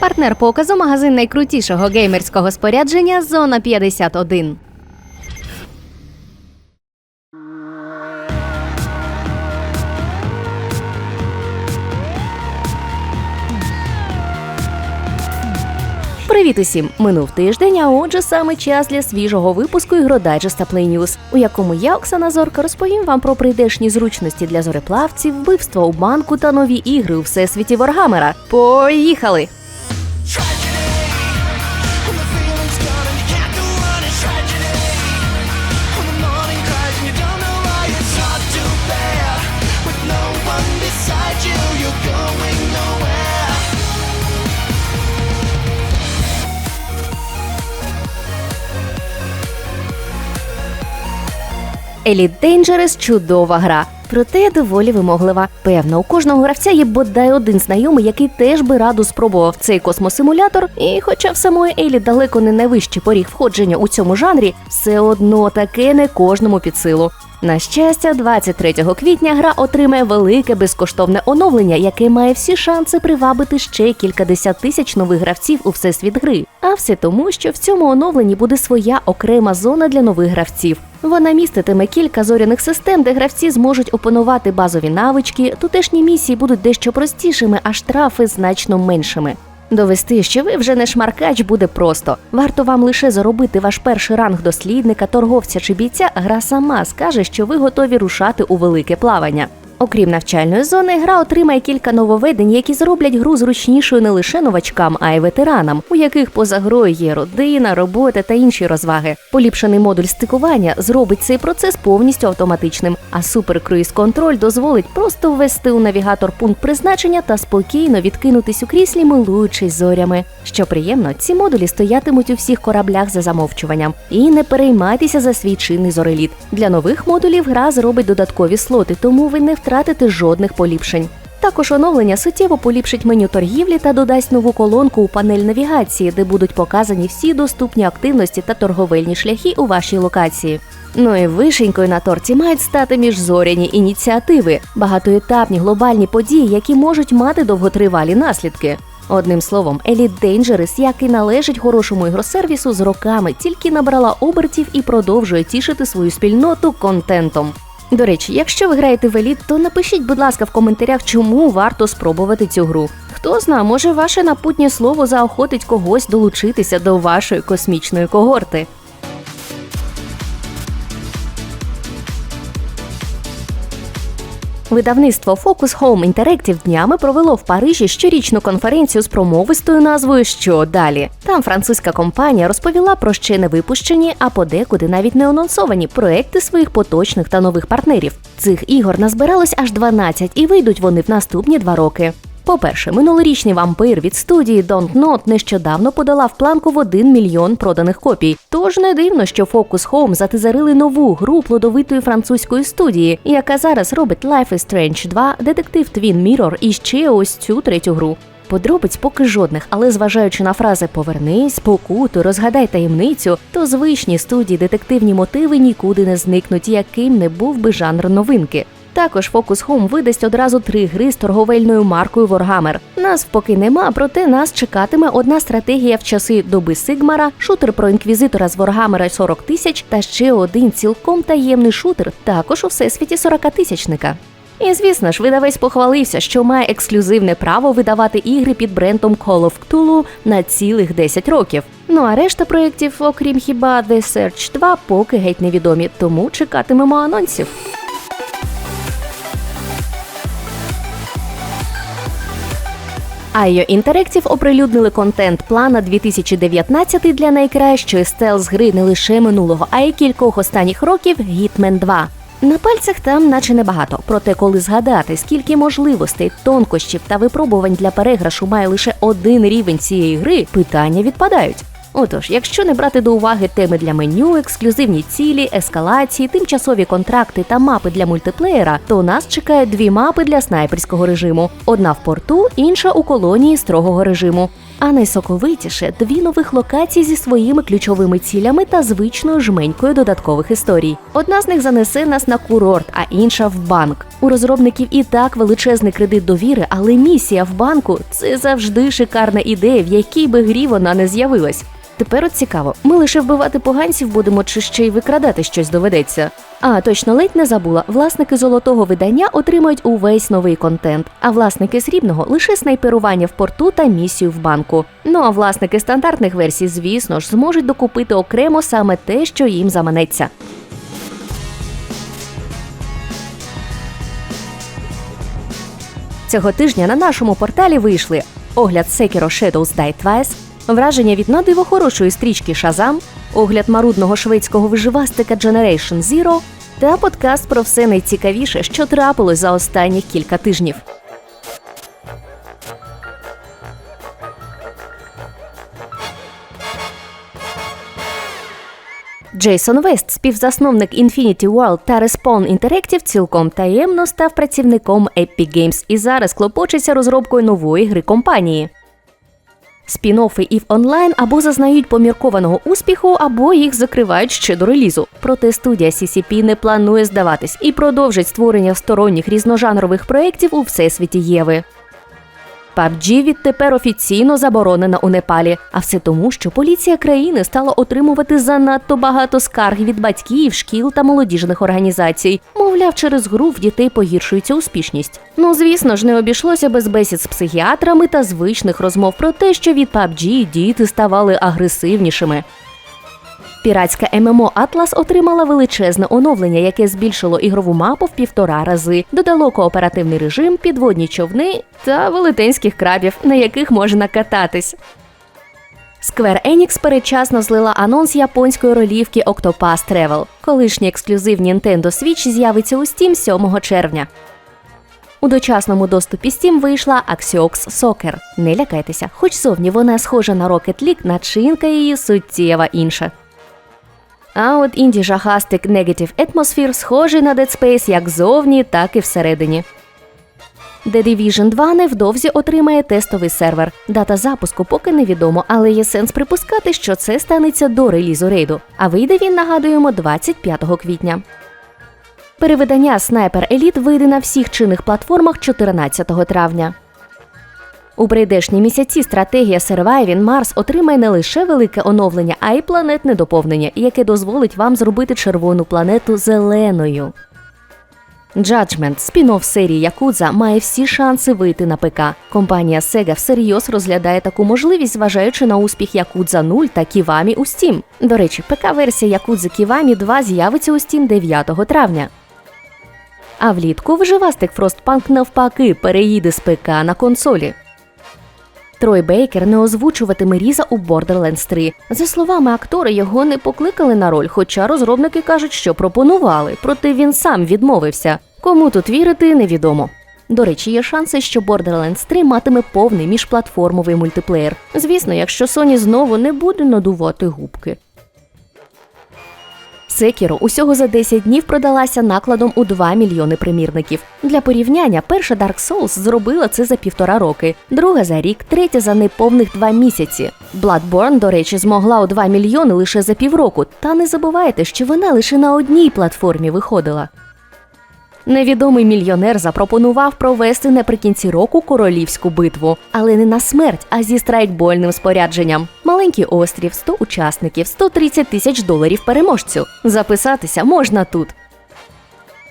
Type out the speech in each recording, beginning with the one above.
Партнер показу магазин найкрутішого геймерського спорядження Зона 51. Привіт усім! Минув тиждень, а отже, саме час для свіжого випуску ігродайджеста Play News, у якому я, Оксана Зорка, розповім вам про прийдешні зручності для зореплавців, вбивства у банку та нові ігри у всесвіті Варгамера. Поїхали! When the feeling's gone and you can't go on, it's tragedy. When the morning cries and you don't know why, it's hard to bear. With no one beside you, you're going nowhere. Elite Dangerous – чудова гра. Проте доволі вимоглива. Певно, у кожного гравця є бодай один знайомий, який теж би радо спробував цей космосимулятор. І хоча в самої Елі далеко не найвищий поріг входження у цьому жанрі, все одно таке не кожному під силу. На щастя, 23 квітня гра отримає велике безкоштовне оновлення, яке має всі шанси привабити ще кількадесят тисяч нових гравців у всесвіт гри. А все тому, що в цьому оновленні буде своя окрема зона для нових гравців. Вона міститиме кілька зоряних систем, де гравці зможуть опанувати базові навички. Тутешні місії будуть дещо простішими, а штрафи значно меншими. Довести, що ви вже не шмаркач, буде просто. Варто вам лише заробити ваш перший ранг дослідника, торговця чи бійця, гра сама скаже, що ви готові рушати у велике плавання. Окрім навчальної зони, гра отримає кілька нововведень, які зроблять гру зручнішою не лише новачкам, а й ветеранам, у яких поза грою є родина, робота та інші розваги. Поліпшений модуль стикування зробить цей процес повністю автоматичним, а суперкруїз контроль дозволить просто ввести у навігатор пункт призначення та спокійно відкинутись у кріслі, милуючись зорями. Що приємно, ці модулі стоятимуть у всіх кораблях за замовчуванням. І не переймайтеся за свій чинний зореліт. Для нових модулів гра зробить додаткові слоти, тому ви не втратите жодних поліпшень. Також оновлення суттєво поліпшить меню торгівлі та додасть нову колонку у панель навігації, де будуть показані всі доступні активності та торговельні шляхи у вашій локації. Ну і вишенькою на торті мають стати міжзоряні ініціативи, багатоетапні глобальні події, які можуть мати довготривалі наслідки. Одним словом, Elite Dangerous, як і належить хорошому ігросервісу, з роками тільки набрала обертів і продовжує тішити свою спільноту контентом. До речі, якщо ви граєте в еліт, то напишіть, будь ласка, в коментарях, чому варто спробувати цю гру. Хто зна, може ваше напутнє слово заохотить когось долучитися до вашої космічної когорти. Видавництво Focus Home Interactive днями провело в Парижі щорічну конференцію з промовистою назвою Що далі. Там французька компанія розповіла про ще не випущені, а подекуди навіть не анонсовані проекти своїх поточних та нових партнерів. Цих ігор назбиралось аж 12, і вийдуть вони в наступні два роки. По-перше, минулорічний вампир від студії Don't Not нещодавно подолав планку в 1 мільйон проданих копій. Тож не дивно, що Focus Home затизарили нову гру плодовитої французької студії, яка зараз робить Life is Strange 2, детектив Twin Mirror і ще ось цю третю гру. Подробиць поки жодних, але зважаючи на фрази Повернись, покуту, розгадай таємницю, то звичні студії детективні мотиви нікуди не зникнуть, яким не був би жанр новинки. Також Focus Home видасть одразу три гри з торговельною маркою Warhammer. Нас поки нема, проте нас чекатиме одна стратегія в часи доби Сигмара, шутер про інквізитора з Warhammer 40 тисяч та ще один цілком таємний шутер, також у всесвіті 40-тисячника. І звісно ж, видавець похвалився, що має ексклюзивне право видавати ігри під брендом Call of Cthulhu на цілих 10 років. Ну а решта проєктів, окрім хіба The Search 2, поки геть невідомі, тому чекатимемо анонсів. IO Interactive оприлюднили контент-план на 2019 для найкращої стелс гри не лише минулого, а й кількох останніх років Hitman 2. На пальцях там наче небагато, проте коли згадати, скільки можливостей, тонкощів та випробувань для переграшу має лише один рівень цієї гри, питання відпадають. Отож, якщо не брати до уваги теми для меню, ексклюзивні цілі, ескалації, тимчасові контракти та мапи для мультиплеєра, то нас чекають дві мапи для снайперського режиму: одна в порту, інша у колонії строгого режиму. А найсоковитіше дві нових локації зі своїми ключовими цілями та звичною жменькою додаткових історій. Одна з них занесе нас на курорт, а інша в банк. У розробників і так величезний кредит довіри, але місія в банку це завжди шикарна ідея, в якій би грі вона не з'явилась. Тепер от цікаво, ми лише вбивати поганців будемо чи ще й викрадати щось доведеться. А точно ледь не забула, власники золотого видання отримають увесь новий контент, а власники срібного лише снайперування в порту та місію в банку. Ну а власники стандартних версій, звісно ж, зможуть докупити окремо саме те, що їм заманеться. Цього тижня на нашому порталі вийшли огляд Sekiro Shadows Die Twice, враження від надиво хорошої стрічки Shazam, огляд марудного шведського виживастика Generation Zero та подкаст про все найцікавіше, що трапилось за останніх кілька тижнів. Джейсон Вест, співзасновник Infinity World та Respawn Interactive, цілком таємно став працівником Epic Games і зараз клопочеться розробкою нової гри компанії. Спін-оффи в онлайн або зазнають поміркованого успіху, або їх закривають ще до релізу. Проте студія CCP не планує здаватись і продовжить створення сторонніх різножанрових проєктів у всесвіті Єви. PUBG відтепер офіційно заборонена у Непалі, а все тому, що поліція країни стала отримувати занадто багато скарг від батьків, шкіл та молодіжних організацій. Мовляв, через гру в дітей погіршується успішність. Ну звісно ж, не обійшлося без бесід з психіатрами та звичних розмов про те, що від PUBG діти ставали агресивнішими. Піратська ММО Атлас отримала величезне оновлення, яке збільшило ігрову мапу в півтора рази, додало кооперативний режим, підводні човни та велетенських крабів, на яких можна кататись. Square Enix передчасно злила анонс японської ролівки Octopath Travel. Колишній ексклюзив Nintendo Switch з'явиться у Steam 7 червня. У дочасному доступі Steam вийшла Axiox Soccer. Не лякайтеся, хоч зовні вона схожа на Rocket League, начинка її суттєва інша. А от інді жахастик Negative Atmosphere схожий на Dead Space як зовні, так і всередині. The Division 2 невдовзі отримає тестовий сервер. Дата запуску поки невідомо, але є сенс припускати, що це станеться до релізу рейду. А вийде він, нагадуємо, 25 квітня. Перевидання Sniper Elite вийде на всіх чинних платформах 14 травня. У прийдешні місяці стратегія Surviving Mars отримає не лише велике оновлення, а й планетне доповнення, яке дозволить вам зробити червону планету зеленою. Judgment, спін-офф серії Якудза, має всі шанси вийти на ПК. Компанія Sega всерйоз розглядає таку можливість, зважаючи на успіх Якудза 0 та Ківамі у Steam. До речі, ПК-версія Якудзи Ківамі 2 з'явиться у Steam 9 травня. А влітку виживастик Frostpunk навпаки переїде з ПК на консолі. Трой Бейкер не озвучуватиме Різа у Borderlands 3. За словами актора, його не покликали на роль, хоча розробники кажуть, що пропонували, проте він сам відмовився. Кому тут вірити, невідомо. До речі, є шанси, що Borderlands 3 матиме повний міжплатформовий мультиплеєр. Звісно, якщо Sony знову не буде надувати губки. Sekiro усього за 10 днів продалася накладом у 2 мільйони примірників. Для порівняння, перша Dark Souls зробила це за півтора роки, друга за рік, третя за неповних два місяці. Bloodborne, до речі, змогла у 2 мільйони лише за півроку. Та не забувайте, що вона лише на одній платформі виходила. Невідомий мільйонер запропонував провести наприкінці року королівську битву, але не на смерть, а зі страйкбольним спорядженням. Маленький острів, 100 учасників, 130 тисяч доларів переможцю. Записатися можна тут.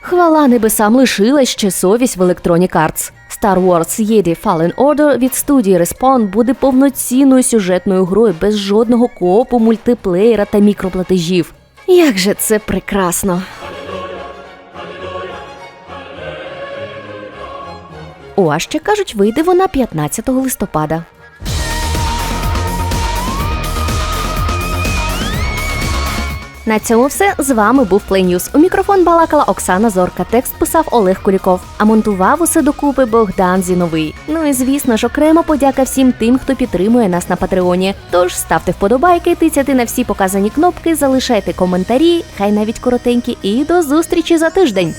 Хвала небесам лишилась ще совість в Electronic Arts. Star Wars Jedi Fallen Order від студії Respawn буде повноцінною сюжетною грою без жодного коопу, мультиплеєра та мікроплатежів. Як же це прекрасно! О, ще кажуть, вийде вона 15 листопада. На цьому все з вами був News. У мікрофон балакала Оксана Зорка. Текст писав Олег Куліков, а монтував усе докупи Богдан Зіновий. Ну і звісно ж, окремо подяка всім тим, хто підтримує нас на Патреоні. Тож ставте вподобайки, тицяти на всі показані кнопки, залишайте коментарі, хай навіть коротенькі, і до зустрічі за тиждень.